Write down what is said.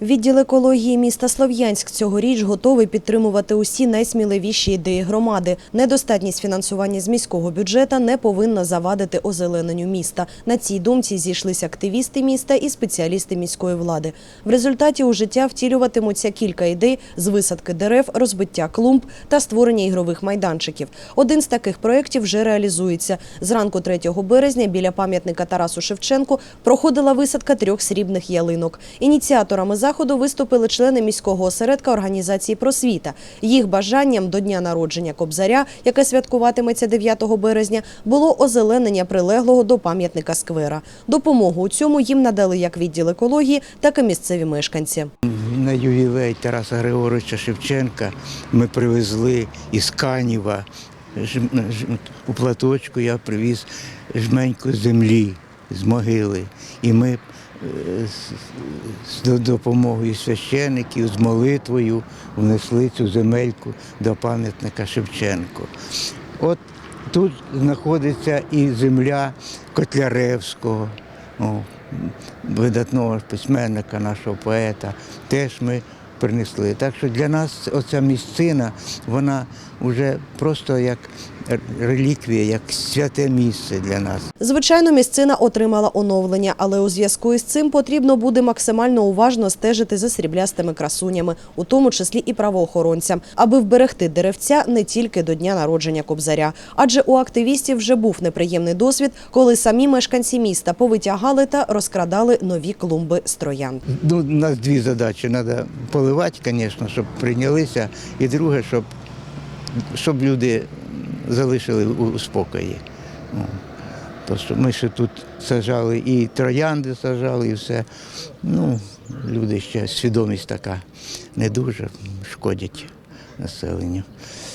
Відділ екології міста Слов'янськ цьогоріч готовий підтримувати усі найсміливіші ідеї громади. Недостатність фінансування з міського бюджета не повинна завадити озелененню міста. На цій думці зійшлися активісти міста і спеціалісти міської влади. В результаті у життя втілюватимуться кілька ідей з висадки дерев, розбиття клумб та створення ігрових майданчиків. Один з таких проєктів вже реалізується. Зранку 3 березня біля пам'ятника Тарасу Шевченку проходила висадка трьох срібних ялинок. Ініціаторами заходу виступили члени міського осередка організації просвіта. Їх бажанням до дня народження Кобзаря, яке святкуватиметься 9 березня, було озеленення прилеглого до пам'ятника сквера. Допомогу у цьому їм надали як відділ екології, так і місцеві мешканці. На ювілей Тараса Григоровича Шевченка ми привезли із жм- у платочку я привіз жменьку землі з могили. І ми з- допомогою священиків, з молитвою внесли цю земельку до пам'ятника Шевченку. От тут знаходиться і земля Котляревського, о, видатного письменника, нашого поета, теж ми принесли. Так що для нас оця місцина, вона вже просто як реліквія, як святе місце для нас. Звичайно, місцина отримала оновлення, але у зв'язку із цим потрібно буде максимально уважно стежити за сріблястими красунями, у тому числі і правоохоронцям, аби вберегти деревця не тільки до дня народження Кобзаря. Адже у активістів вже був неприємний досвід, коли самі мешканці міста повитягали та розкрадали нові клумби з троян. Ну, у нас дві задачі. Треба поливати, звісно, щоб прийнялися. І друге, щоб, щоб люди залишили у спокої. Ну, ми ще тут сажали і троянди сажали, і все. Ну, люди ще свідомість така не дуже шкодять населенню.